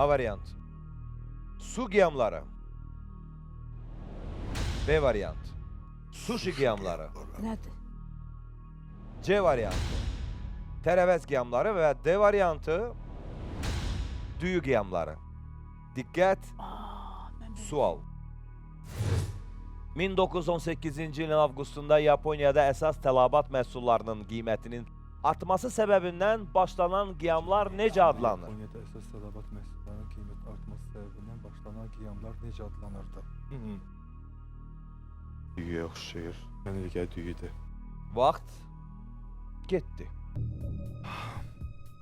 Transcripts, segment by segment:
A variant. Su qiyamları. B variant. Sushi qiyamları. Nədir? C variantı. Tərəvəz qiyamları və D variantı düyü qiyamları. Diqqət, Aa, mən bilmirəm. sual. 1918-ci ilin avqustunda Yaponiyada əsas tələbat məhsullarının qiymətinin artması səbəbindən başlanan qiyamlar necə adlanır? Konya'da esas tələbat məhsullarının qiymət artması səbəbindən başlanan qiyamlar necə adlanırdı? Düyüyə oxşayır. Mən elə gəl düyüdür. Vaxt getdi.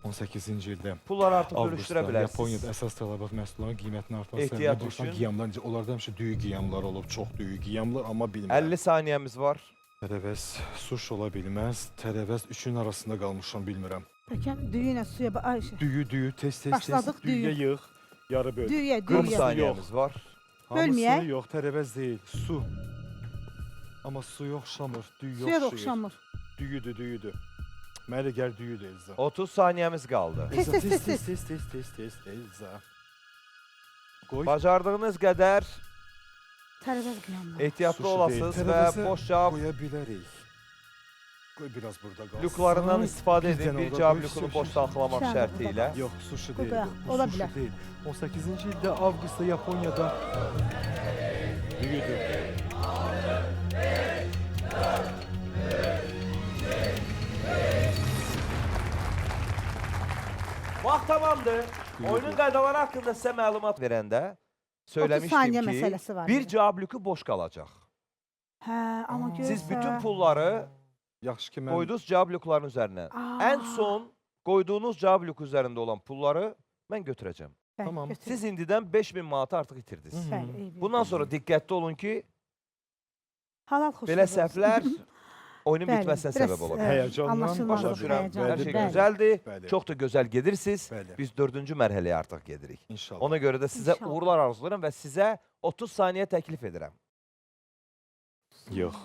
18-ci ildə Pulları artıq Avqustda bölüşdürə bilərsiniz. Yaponiyada əsas tələbat məhsullarının qiymətinin artması Ehtiyat səbəbindən başlanan üçün. qiyamlar necə? Onlarda həmişə düyü qiyamlar olub, çox düyü qiyamlar, amma bilmirəm. 50 saniyəmiz var. Tərəvəz suş ola bilməz. Tərəvəz üçün arasında qalmışam, bilmirəm. Bəlkə düyü ilə suya ba- Ayşə. Düyü, düyü, tez Başladıq tez düyüyə düyü. yığ, yarı böl. Düyüyə, 40 düyüyə. saniyəmiz var. Bölməyək. Hamısını yox, tərəvəz deyil, su. Amma suya oxşamır, düyüyə Suya da oxşayır. oxşamır. Düyüdür. Mənə elə gəl düyüdür Elza. 30 saniyəmiz qaldı. Tez, Elza, tez, tez, tez, tez, tez, tez, tez, Elza. Qoy. Bacardığınız qədər Tərəvəz qiyamlar. ehtiyatlı Sushi olasınız tərəvəzə boş cavab Qoya bilərik. Qoy biraz burada qalsın. lüklarından istifadə Bir edin. Bir cavab lükunu boş saxlamaq şərti ilə. Yox, sushi Qoy deyil. qoyaq, bu, bu ola sushi bilər. deyil. 18-ci ildə avqustda Yaponiyada düyüdür. Vaxt tamamdır. Oyunun qaydaları haqqında sizə məlumat verəndə söyləmişdim saniyə ki, məsələsi var bir cavab lükü boş qalacaq. Hə, amma. Siz bütün pulları Yaxşı ki mən qoydunuz cavab lüklarının üzərinə. Ən son qoyduğunuz cavab lükü üzərində olan pulları mən götürəcəm. Tamam. Siz indidən 5000 manatı artıq itirdiniz. Hı. Bəli. Bundan sonra diqqətli olun ki, halal xoşunuz belə səhvlər oyunun Bəli, bitməsinə səbəb ola bilər. Həyəcandan Başa düşürəm. Hər şey bəli. gözəldir. Bəli. Çox da gözəl gedirsiniz. Bəli. Biz dördüncü mərhələyə artıq gedirik. İnşallah. Ona görə də sizə İnşallah. uğurlar arzulayıram və sizə 30 saniyə təklif edirəm. Yox.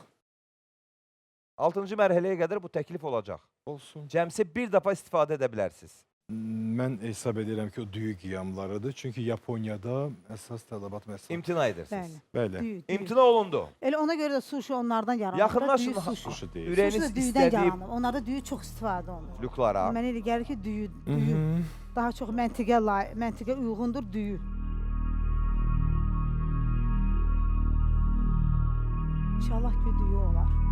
6-cı mərhələyə qədər bu təklif olacaq. Olsun. Cəmsi bir dəfə istifadə edə bilərsiniz. Mən hesab edirəm ki, o düyü qiyamlarıdır. Çünki Yaponiyada əsas tələbat məsələsi. İmtina edirsiniz. Bəli. Bəli. Düyü, düyü. İmtina olundu. Elə ona görə də sushi onlardan yaranır. Yaxınlaşın, Düyü sushi. Sushi deyil. Ürəyiniz Sushi düyüdən istədiyi yaranır. Onlarda düyü çox istifadə olunur. lüklara. Mənə elə gəlir ki, düyü, düyü daha çox məntiqə lay, məntiqə uyğundur düyü. İnşallah ki, düyü olar.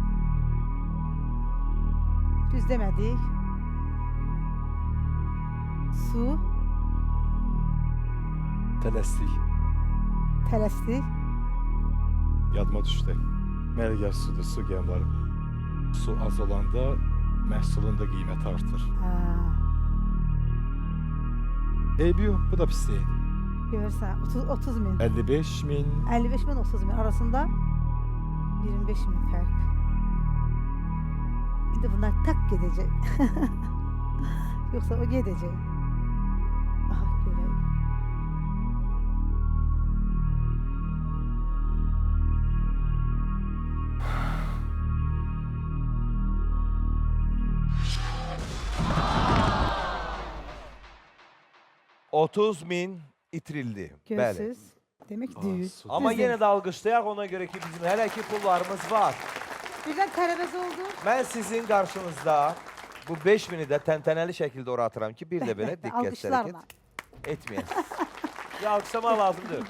Düz demədik. Su, Tələsdik. tələsdik. Yadıma düşdü. Gəl sudur, su qiyamları. Su az olanda məhsulun da qiyməti artır. Hə, Eybi yox, bu da pis deyil. görürsən, 30, 30 min. 55 min. 55 min 30 min arasında 25 min fərq. İndi bunlar tak gedəcək. Yoxsa o gedəcək. Aha görək. – 30 min itirildi. Aa, düyü. su- Amma Düzdür. yenə də alqışlayaq ona görə ki, bizim hələ ki pullarımız var. Birdən tərəvəz oldu. Mən sizin qarşınızda bu 5000-i də təntənəli şəkildə ora atıram ki, bir belə Əlbəttə, diqqət alqışlarla. hərəkət etməyəsiniz. Bir alqışlamaq lazımdır.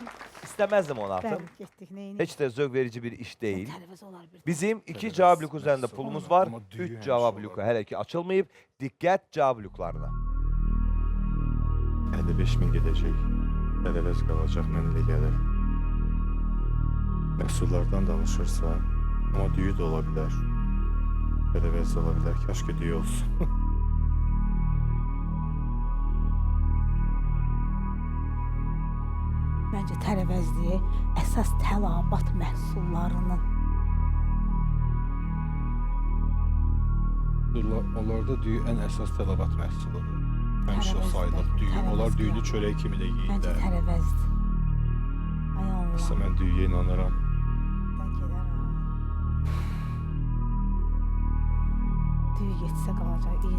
İstəməzdim onu. Bəli, getdik neyini? Heç də zövq verici bir iş deyil. Tərəvəz olar bir. Bizim iki Tərəvəz cavab lüku üzərində məhsul pulumuz var. amma düyü Üç cavab olar. lüku hələ ki açılmayıb. Diqqət cavab lüklarına. 55 min gedəcək. Tərəvəz qalacaq, mən elə gəlir. Məhsullardan danışırsa, amma düyü də ola bilər. Tərəvəz də ola bilər. Kaş ki düyü olsun. Məncə tərəvəzliyi əsas tələbat məhsullarının Onlar- Onlarda düyü ən əsas tələbat məhsuludur. Həmişə o sayılır. Düyü, onlar düyünü çörək kimi də məncə yeyirlər. tərəvəzdir. Ay Allah. Məsələn, mən düyüyə inanıram. suyu yetse qalacaq 20.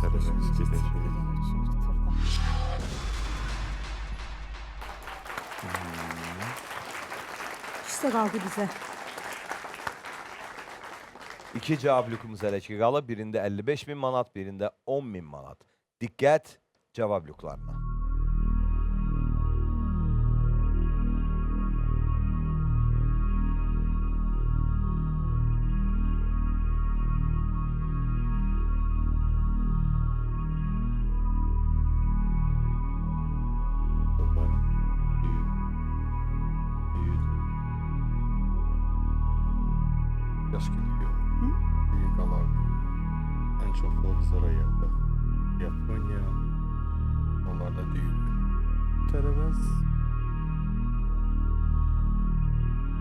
Tərəfimiz İşte kaldı bize. İki cevap lukumuz ele çıkalı. Birinde 55 bin manat, birinde 10 bin manat. Dikkat cevap luklarına. Yaş gidiyor. Hı? Büyük alar. En çok Forbes'lara geldi. Japonya. Onlar da büyük. Tərəvəz.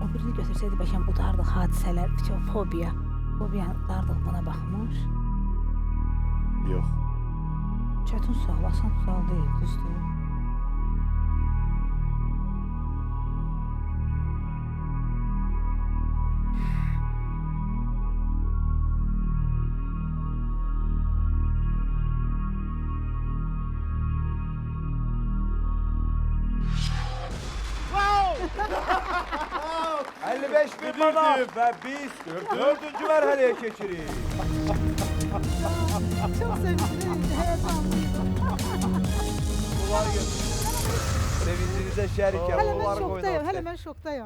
O birini götürsəydi bəlkə udardıq hadisələr, bütün fobiya. Fobiya udardıq buna baxmış. Yox. Çətin sual, asan sual deyil, düzdür. 55 bin manat ve biz dördüncü mərhələyə keçirik. Çox sevindim, həyecanlıydım. Bunlar götürün. Sevincinize mən yavrular şokdayım, hələ qoyun. mən şokdayım.